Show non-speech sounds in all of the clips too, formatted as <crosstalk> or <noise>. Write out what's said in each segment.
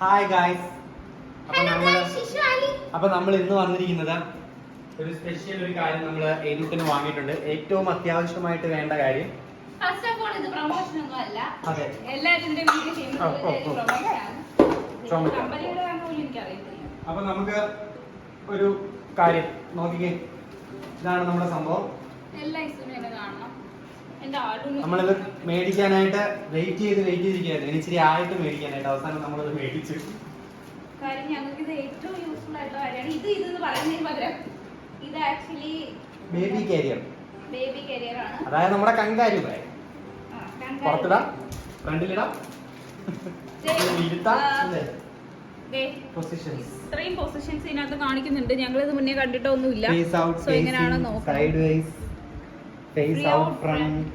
Hi guys അപ്പൊ നമ്മൾ. അപ്പൊ നമ്മൾ ഇന്ന് വന്നിരിക്കുന്നത് ഒരു സ്പെഷ്യൽ ഒരു കാര്യം നമ്മൾ എഡിറ്റിന് വാങ്ങിയിട്ടുണ്ട്. ഏറ്റവും അത്യാവശ്യമായിട്ട് വേണ്ട കാര്യം? ഫസ്റ്റ് ഇത് ഒന്നും അല്ല. അതെ. അപ്പൊ നമുക്ക് ഒരു കാര്യം നോക്കിക്കേ. ഇതാണ് നമ്മുടെ സംഭവം. എല്ലാ കാണണം. നമ്മളിത് മേടിക്കാനായിട്ട് വെയിറ്റ് ചെയ്ത് വെയിറ്റ് ചെയ്തിരിക്കുകയായിരുന്നു. ഇനി ഇച്ചിരി ആയിട്ട് മേടിക്കാനായിട്ട് അവസാനം നമ്മളിത് മേടിച്ചു. കാര്യം ഞങ്ങൾക്ക് ഇത് ഏറ്റവും യൂസ്ഫുൾ ആയിട്ടുള്ള കാര്യമാണ്. ഇത് ഇതെന്ന് പറയുന്നതിന് പകരം ഇത് actually baby carrier baby carrier ആണ്. അതായത് നമ്മുടെ കങ്കാരി കണ്ടാ- പുറത്തിടാം ഫ്രണ്ടിലിടാം. ഇത്രയും പൊസിഷൻസ് ഇതിനകത്ത് കാണിക്കുന്നുണ്ട്. ഞങ്ങൾ ഇത് മുന്നേ കണ്ടിട്ടൊന്നുമില്ല. സോ എങ്ങനെയാണോ നോക്കാം side wise face out front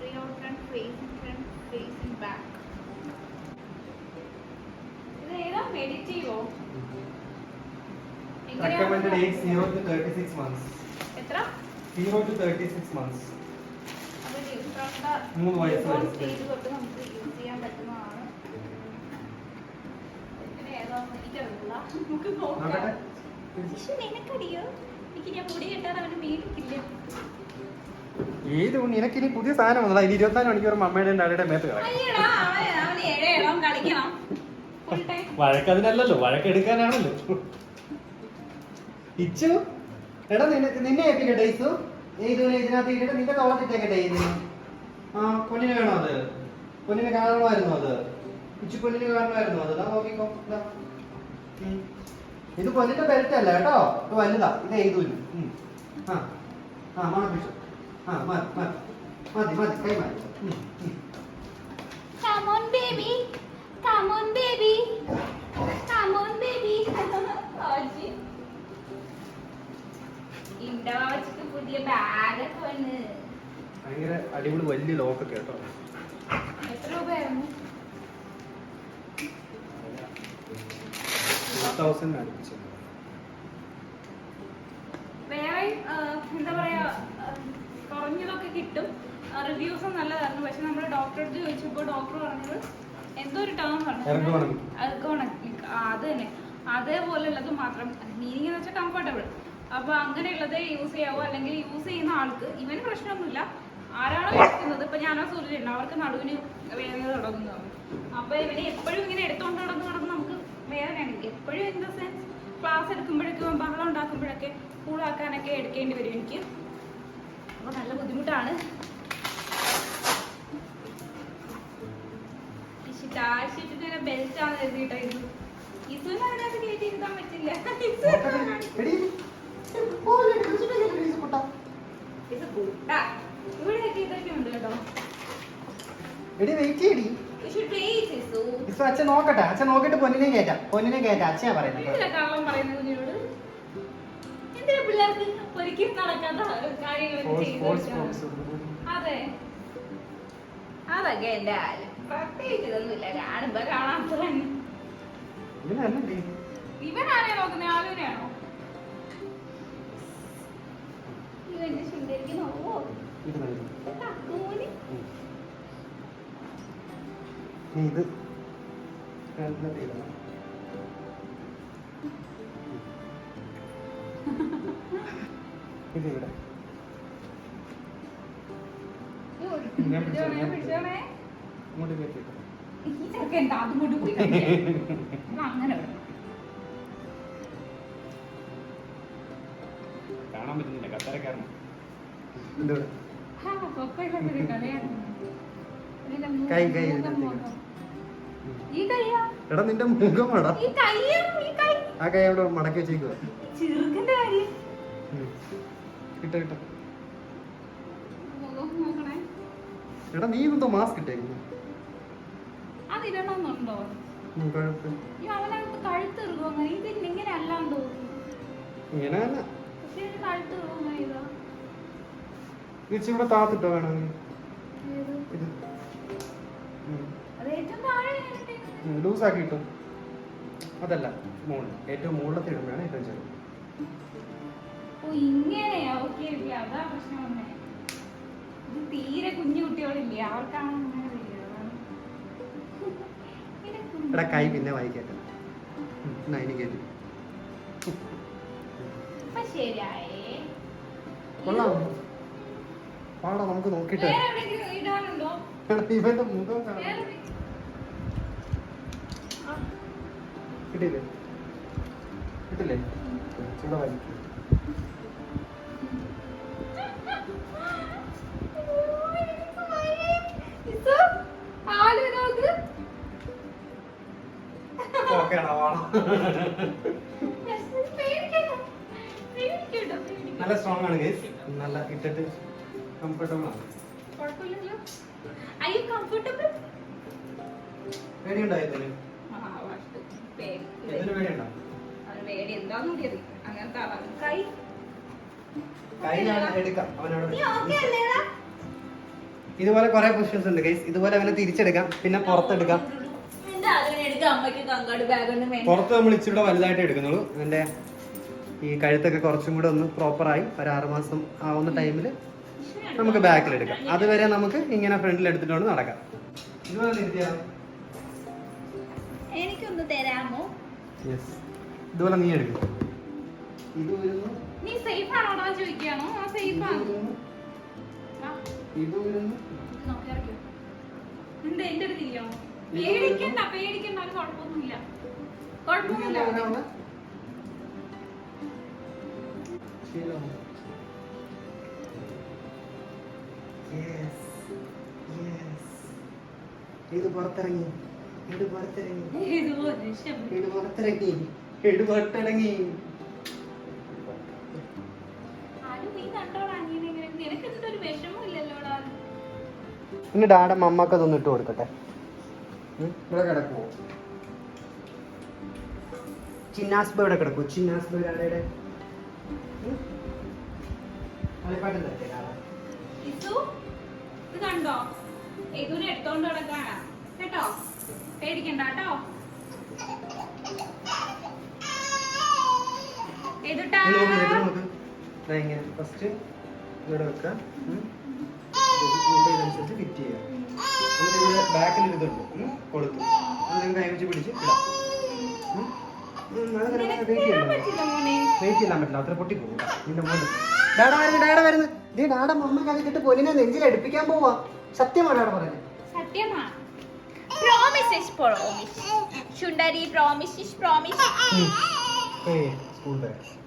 Free out front, facing front, facing back. ഇത് ഏതാ meditative ഓ? എങ്ങനെയാ റെക്കമെൻഡഡ് നോക്കുക? ഏജ് 0 ടു 36 മന്ത്സ് എത്ര 0 ടു 36 മന്ത്സ് അത് ഡിഫറന്റ് മൂന്ന് വയസ്സ് newborn വരെ. stage തൊട്ട് നമുക്ക് യൂസ് ചെയ്യാൻ പറ്റുന്നതാണ് ഇതിന് ഏതാന്ന് എനിക്കറിയില്ല. നമുക്ക് നോക്കാം. നോക്കട്ടെ പക്ഷെ നിനക്കറിയോ? എനിക്ക് ഞാൻ മുടി കെട്ടാൻ അവന് മേടിക്കില്ല ഏത് നിനക്കിനി പുതിയ സാധനം വന്നതാ. ഇനി ഇരുപത്തിനാല് മണിക്കൂർ അമ്മയുടെ ഡാഡിയുടെ മേത്ത് കളിക്കണം. വഴക്കതിനല്ലല്ലോ വഴക്കെടുക്കാനാണല്ലോ ഇച്ചു. എടാ നിനക്ക് നിന്നെ ഏൽപ്പിക്കട്ടെ ഇച്ചു. ഏതുവിനെ ഇതിനകത്ത് ഇട്ടിട്ട് നിന്റെ തോളത്തിട്ടേക്കട്ടെ ഇതിന്. ആ പൊന്നിന് വേണോ അത്? പൊന്നിന് കാണണമായിരുന്നു അത്? ഇച്ചു പൊന്നിന് കാണണമായിരുന്നു അത്? നോക്കിക്കോ ഇത് പൊന്നിന്റെ ബെൽറ്റ് അല്ല കേട്ടോ. ഇത് വലുതാ. ഇത് ഏതുവിന്. ആ. ആ മണപ്പിച്ചു ആ മതി മതി മതി മതി കൈ മാറ്റി. Come on, baby. Come on, baby. Come on. <laughs> പുതിയ ബാഗൊക്കെ വന്ന് ഭയങ്കര അടിപൊളി വലിയ ലോക്കൊക്കെ കേട്ടോ എത്ര രൂപയായിരുന്നു? വേറെ എന്താ പറയാ കുറഞ്ഞതൊക്കെ കിട്ടും. റിവ്യൂസും നല്ലതായിരുന്നു. പക്ഷെ നമ്മൾ ഡോക്ടറെ അടുത്ത് ചോദിച്ചപ്പോൾ ഡോക്ടർ പറഞ്ഞത് എന്തോ ഒരു ടേം പറഞ്ഞു അത് തന്നെ. അതേപോലെ ഉള്ളത് മാത്രം. മീനിങ് എന്ന് വെച്ചാൽ കംഫർട്ടബിൾ അപ്പൊ അങ്ങനെയുള്ളതേ യൂസ് ചെയ്യാവോ? അല്ലെങ്കിൽ യൂസ് ചെയ്യുന്ന ആൾക്ക് ഇവന് പ്രശ്നമൊന്നുമില്ല. ആരാണോ എടുക്കുന്നത്? ഇപ്പൊ ഞാനോ സൂര്യനുണ്ട് അവർക്ക് നടുവിന് വേദന തുടങ്ങുന്നതാണ് അപ്പൊ ഇവനെ എപ്പോഴും ഇങ്ങനെ എടുത്തോണ്ട് നടന്ന് നടന്ന് നമുക്ക് വേദനയാണ് എപ്പോഴും ഇൻ ദ സെൻസ് ക്ലാസ് എടുക്കുമ്പോഴേക്കും ബഹളം ഉണ്ടാക്കുമ്പോഴൊക്കെ കൂളാക്കാനൊക്കെ എടുക്കേണ്ടി വരും എനിക്ക്. അപ്പൊ നല്ല ബുദ്ധിമുട്ടാണ്. ബെൽറ്റ് ആണ് എഴുതിയിട്ടായിരുന്നു ഇസുവിനെ അതിനകത്ത് കയറ്റി ഇരുത്താൻ പറ്റില്ല ഇത് കൂട്ടാ ഇവിടെയൊക്കെ ഇതൊക്കെ ഉണ്ട് കേട്ടോ എടി വെയിറ്റ് ചെയ്യടി You should please, ഇസു. ഇപ്പൊ അച്ഛൻ നോക്കട്ടെ അച്ഛൻ നോക്കിട്ട് പൊന്നിനെ കേറ്റാം പൊന്നിനെ കേറ്റാം അച്ഛനാ പറയുന്നത്. അതെ. അതൊക്കെ എന്റെ ആൽ പ്രത്യേകിച്ച് ഇതൊന്നുമില്ല. കാണുമ്പോ കാണാത്ത തന്നെ ഇങ്ങനെ അല്ലേ ഇവനാണേ നോക്കുന്നത് ആലുവിനെയാണോ? ഇവിടെ. ഞാൻ പിടിച്ചോളാം, ഞാൻ പിടിച്ചോണേ ഇങ്ങോട്ട് കയറ്റിട്ടോ ഈ ചെറുക്കൻ കൊണ്ട് പോയി അങ്ങനെ കാണാൻ പറ്റുന്നില്ല എടാ. ഇതിന്റെ കൈ, കൈ മുഖം. മുഖം. എടാ നിന്റെ മുഖമാടാ. ഈ കൈയാ ഈ കൈ? ആ കൈ അവിടെ മടക്കി വെച്ചേക്കുക കിട്ട കിട്ട. മുഖം നോക്കണേ. എടാ നീ എന്തോ മാസ്ക് ഇട്ടേക്കുന്നു. അതിടണമെന്നുണ്ടോ അവനകത്ത് കഴുത്ത് അങ്ങനെ അല്ലാന്ന് തോന്നുന്നു. ഇങ്ങനെ തിരിച്ച് ഇവിടെ താത്തിട്ടോ വേണമെങ്കിൽ? ഇത്. ലൂസാക്കി ഇട്ടോ. അതല്ല മുകളിൽ ഏറ്റവും മുകളിലത്തെ ഇടുമ്പോഴാണ് ഏറ്റവും ചെറുത് എടാ കൈ പിന്നെ ശരിയായേ. കൊള്ളാം. പാടാ നമുക്ക് നോക്കിട്ട് വേറെ എവിടെയെങ്കിലും ഇടാനുണ്ടോ? <laughs> ഇവന്റെ മുഖം കിട്ടിയില്ലേ? കിട്ടില്ലേ ഇവിടെ വലിക്കും ഓക്കെ ആണോ നോക്ക്. നല്ല ഇട്ടിട്ട് കംഫർട്ടബിൾ ആണ്. പേടിയുണ്ടോ പേടി എന്താന്ന് കൂടി. അങ്ങനത്തെ ആളാണ്. കൈ? ഇതുപോലെ കുറെ പൊസിഷൻസ് ഉണ്ട് ഗൈസ് ഇതുപോലെ അവനെ തിരിച്ചെടുക്കാം. പിന്നെ പുറത്തെടുക്കാം. പുറത്ത് നമ്മൾ ഇച്ചിരി വലുതായിട്ട് എടുക്കുന്നുള്ളൂ. എന്റെ ഈ കഴുത്തൊക്കെ കുറച്ചും കൂടെ ഒന്ന് പ്രോപ്പറായി ഒരു ആറുമാസം ആവുന്ന ടൈമിൽ നമുക്ക് ബാക്കിൽ എടുക്കാം. അതുവരെ നമുക്ക് ഇങ്ങനെ ഫ്രണ്ടിൽ എടുത്തിട്ട് നടക്കാം. എനിക്കൊന്ന് തരാമോ? യെസ് ഇതുപോലെ നീ എടുക്കും. ഇത് വരുന്നു. നീ സേഫ് ആണോടാ ചോദിക്കാണോ? ആ സേഫ് ആണ്. ഇത് വരുന്നു. എന്താ എന്റെ പേടിക്കണ്ട പേടിക്കണ്ട കുഴപ്പമൊന്നുമില്ല. കുഴപ്പമൊന്നുമില്ല. ശരിയാവും. Yes. Yes. ഇത് പുറത്തിറങ്ങി ഇത് പുറത്തിറങ്ങി. ഇത് പുറത്തിറങ്ങി ഇത് പുറത്തിറങ്ങി ആരും നീ കണ്ടോടാ അനിയനെ ഇങ്ങനെ. നിനക്ക് ഇതിന്റെ ഒരു വിഷമം ഇല്ലല്ലോടാ പിന്നെ ഡാഡ മമ്മക്ക് അതൊന്ന് ഇട്ട് കൊടുക്കട്ടെ ഇവിടെ കിടക്കുവോ ചിന്നാസ്ബ ഇവിടെ കിടക്കുമോ ചിന്നാസ്ബ ഡാഡയുടെ കളിപ്പാട്ടം തരട്ടെ ഇസു ഇത് കണ്ടോ? ഏതൂനെ എടുത്തോണ്ട് കിടക്കാണ് കേട്ടോ? പേടിക്കണ്ട കേട്ടോ. ഫസ്റ്റ് ഇവിടെ വെക്കാം. ഇതനുസരിച്ച് ഫിറ്റ് ചെയ്യാം എന്നിട്ട് ഇവിടെ ബാക്കിൽ ഇതുണ്ട്. കൊടുത്തു. അത് നിങ്ങൾ കൈ വെച്ച് പിടിച്ച് ഇടാം. പൊന്നിനെ നെഞ്ചിൽ അടുപ്പിക്കാൻ പോവാ സത്യമാണ്. ഡാഡ പറയുന്നത് സത്യമാ പ്രോമിസ് ഇസ് പ്രോമിസ് ശുണ്ടരി പ്രോമിസ് പ്രോമിസ് സ്കൂൾ ബാഗ്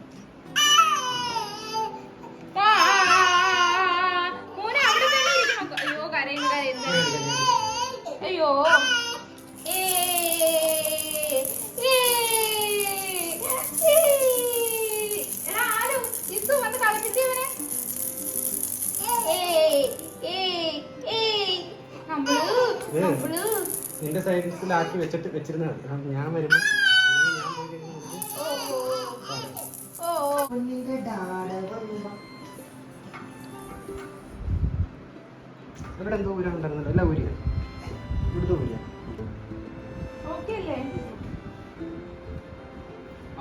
ഓ, വെച്ചിട്ട് പൊന്നിന്റെ ഞാൻ വരുമ്പോ. ഇവിടെ എന്തോ ഊരാണ്ടായിരുന്നല്ലോ എല്ലാ ഊരിയ ഇവിടുത്തെ ഊരിയ.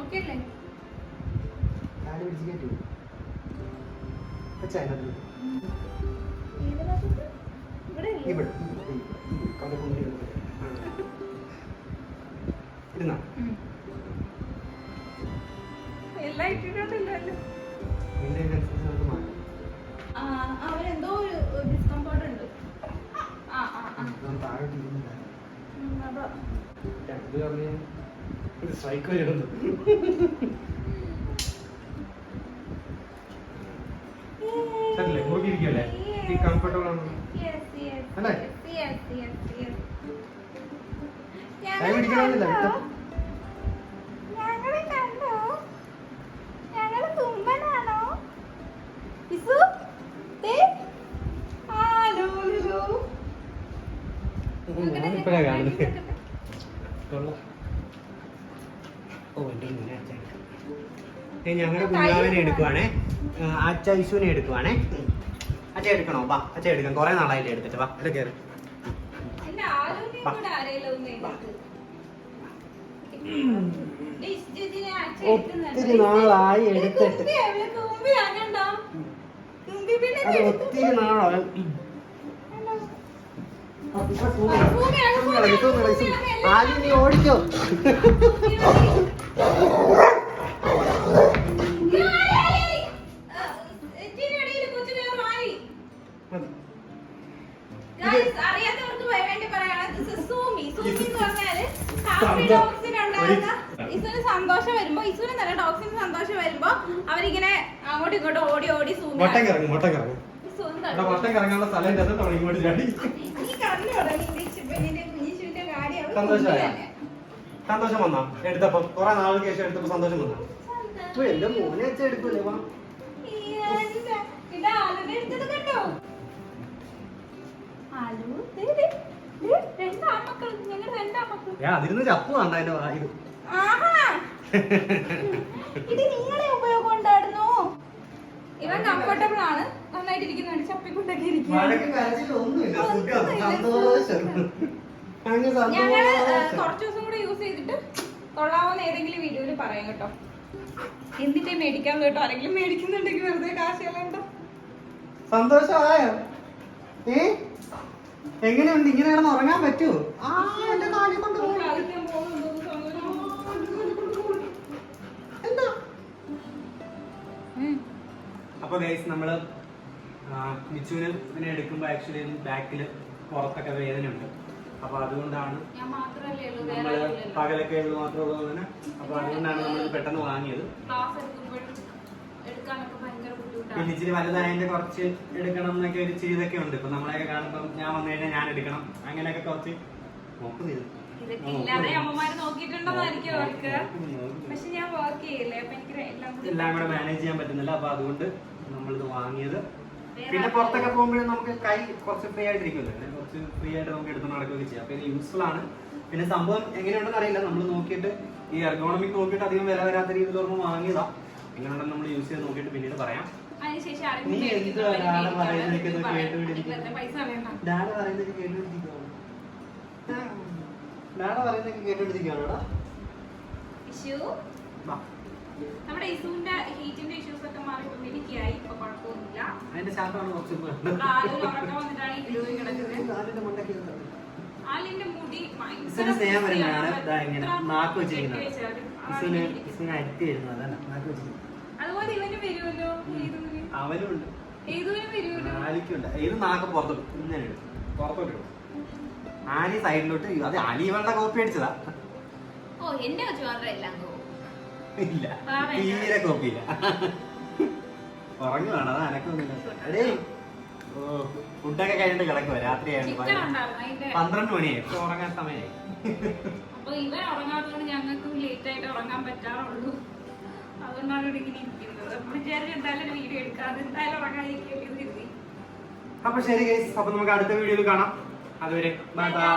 ഓക്കേ ഉം. എല്ലാം ഇട്ടിട്ടുണ്ടല്ലോ അവനെന്തോ ഒരു ഡിസ്കംഫർട്ട് ഉണ്ട് ആ ആ ആ ഒരു സ്ട്രൈക്ക് വരുന്നു ശരിയല്ലേ? മുറുകിയിരിക്കുവല്ലേ? ഈ comfortable ആണോ? അല്ലേ? yes, yes, yes. കൈ ഞങ്ങളെ പിടിക്കണമെന്നില്ല കണ്ടോ? കേട്ടോ. ഞങ്ങളെ കണ്ടോ? ഞങ്ങൾ തുമ്പനാണോ? ഇസു? ദേ. ആ, ലൂലു. ഞാനിപ്പോഴാ കാണുന്നത്. ഓ എന്റെ അച്ഛൻ ഞങ്ങളുടെ കുഞ്ഞാവിനെ എടുക്കുവാണേ. അച്ഛ ഐശുവിനെ എടുക്കുവാണേ. അച്ഛ എടുക്കണോ? വാ അച്ഛ എടുക്കാം. കുറെ നാളായില്ലേ എടുത്തിട്ട്. വാ കയറി. എടുക്കുന്നുണ്ട്. ഒത്തിരി നാളായി എടുത്തിട്ട്. ഒത്തിരി ഇവിടെ ഡോഗ്സിന് നീ ഓടിക്കോ ഇസുവിന് സന്തോഷം വരുമ്പോ ഇസുവിന് നല്ല ഡോഗ്സിന് സന്തോഷം വരുമ്പോ അവരിങ്ങനെ അങ്ങോട്ടും ഇങ്ങോട്ടും ഓടി ഓടി സൂമി വട്ടം കറങ്ങും വട്ടം കറങ്ങും. വട്ടം കറങ്ങാനുള്ള സ്ഥലം ഇല്ലാത്ത ഇങ്ങോട്ട് ചാടി സന്തോഷമായോ? സന്തോഷം വന്നാ? എടുത്തപ്പോ. കൊറേ നാളുകൾക്ക് ശേഷം എടുത്തപ്പോ സന്തോഷം വന്നാ? എന്റെ മോനെ വെച്ച് എടുക്കൂലേ? വാ. അതിരുന്ന് ചപ്പു കണ്ട അതിന്റെ വായു ആഹാ. ഇത് നിങ്ങളെ ഉപയോഗം ഉണ്ടായിരുന്നു? ഇവൻ കംഫർട്ടബിൾ ആണ്. നന്നായിട്ട് ഇരിക്കുന്നുണ്ട് ചപ്പിക്കൊണ്ടൊക്കെ ഇരിക്കുകയാണ് ഞങ്ങൾ കുറച്ചു ദിവസം കൂടെ യൂസ് ചെയ്തിട്ട് കൊള്ളാവുന്ന ഏതെങ്കിലും വീഡിയോയിൽ പറയാം കേട്ടോ. എന്നിട്ടേ മേടിക്കാൻ കേട്ടോ അല്ലെങ്കിൽ മേടിക്കുന്നുണ്ടെങ്കിൽ വെറുതെ കാശ് കളയണ്ട സന്തോഷമായോ? ഏ? എങ്ങനെയുണ്ട്? ഇങ്ങനെ കിടന്ന് ഉറങ്ങാൻ പറ്റുമോ ആ എന്റെ കാലി കൊണ്ട്. അപ്പൊ ഗൈസ് നമ്മൾ മിച്ചുവിന് ഇതിനെ എടുക്കുമ്പോ ആക്ച്വലി ബാക്കിൽ പുറത്തൊക്കെ വേദനയുണ്ട്. അപ്പൊ അതുകൊണ്ടാണ് നമ്മൾ. പകലൊക്കെ ഉള്ളു മാത്രമേ ഉള്ളൂ അങ്ങനെ. അപ്പൊ അതുകൊണ്ടാണ് നമ്മൾ പെട്ടെന്ന് വാങ്ങിയത്. പിന്നെ ഇച്ചിരി വലുതായതിന്റെ കുറച്ച് എടുക്കണം എന്നൊക്കെ ഒരു ചെയ്തൊക്കെ ഉണ്ട്. ഇപ്പൊ നമ്മളെയൊക്കെ കാണുമ്പോൾ ഞാൻ വന്നു കഴിഞ്ഞാൽ ഞാൻ എടുക്കണം. അങ്ങനെയൊക്കെ കുറച്ച് നോക്കുന്നില്ല എല്ലാം കൂടി മാനേജ് ചെയ്യാൻ പറ്റുന്നില്ല. അപ്പൊ അതുകൊണ്ട് നമ്മളിത് വാങ്ങിയത് പിന്നെ പുറത്തൊക്കെ പോകുമ്പോഴും നമുക്ക് കൈ കുറച്ച് ഫ്രീ ആയിട്ടിരിക്കുമല്ലോ. അങ്ങനെ കുറച്ച് ഫ്രീ ആയിട്ട് നമുക്ക് എടുത്ത് നടക്കുകയൊക്കെ ചെയ്യാം. അപ്പൊ ഇത് യൂസ്ഫുൾ ആണ്. പിന്നെ സംഭവം എങ്ങനെയുണ്ടെന്ന് അറിയില്ല. നമ്മൾ നോക്കിയിട്ട് ഈ എർഗോണമിക് നോക്കിയിട്ട് അധികം വില വരാത്ത രീതിയിൽ ഓർമ്മ വാങ്ങിയതാ. എങ്ങനെയുണ്ടെന്ന് നമ്മൾ യൂസ് ചെയ്ത് നോക്കിയിട്ട് പിന്നീട് പറയാം. നീ മേടിക്കുന്നവര് ഒരാളെ പറയുന്നത് വേണ്ട ഡാഡ പറയുന്നത് കേട്ടുപിടിച്ചിരിക്കുകയാണ് ഡാഡ പറയുന്നത് നമ്മുടെ ഇസൂന്റെ ഹീറ്റിന്റെ ഇഷ്യൂസ് ഒക്കെ മാറിയിട്ടുണ്ട് എനിക്കായി ഇപ്പൊ കുഴപ്പമൊന്നുമില്ല. അതിന്റെ ശാന്തമാണ് കുറച്ച് ആദ്യം ഉറക്കം വന്നിട്ടാണ് ഈ ഗ്ലോയിങ് കിടക്കുന്നത്. ആലിന്റെ മുടി ഭയങ്കര സ്നേഹം വരുന്നതാണ്. ഇങ്ങനെ നാക്ക് വെച്ചിരിക്കുന്നത്. ഇസുവിന്. ഇസുവിന് അറ്റി വരുന്നത് അതാണ് നാക്ക് വെച്ചിരിക്കുന്നത്. അതുപോലെ ഇവന് വരുമല്ലോ ഏതുവിന്? അവനും ഉണ്ട്. ഏതുവിന് വരുമല്ലോ? ആലിക്കുണ്ട് ഇത് നാക്ക് പുറത്തോട്ട് ഇങ്ങനെ ഇടും. പുറത്തോട്ട് ഇടും. ആലി സൈഡിലോട്ട് അത് ആലി ഇവളുടെ കോപ്പി അടിച്ചതാ. ഓ എന്റെ മാത്രം എല്ലാം ഇല്ല. തീരെ കോപ്പിയില്ല ഉറങ്ങുവാണ് അത് അനക്കൊന്നുമില്ല. എടേ ഫുഡൊക്കെ കഴിഞ്ഞിട്ട് കിടക്കുക അതിന്റെ പന്ത്രണ്ട് മണിയായി ഇപ്പൊ ഉറങ്ങാൻ സമയമായി അപ്പൊ ഇവൻ ഉറങ്ങാത്തതുകൊണ്ട് ഞങ്ങൾക്കും ലേറ്റ് ആയിട്ട് ഉറങ്ങാൻ പറ്റാറുള്ളൂ. അതുകൊണ്ടാണ് ഇവിടെ ഇങ്ങനെ ഇരിക്കുന്നത്. അപ്പൊ വിചാരിച്ചു എന്തായാലും ഒരു വീഡിയോ എടുക്കാതെ എന്തായാലും കരുതി. അപ്പൊ ശരി ഗൈസ് അപ്പൊ നമുക്ക് അടുത്ത വീഡിയോയിൽ കാണാം. അതുവരെ ബൈ ബൈ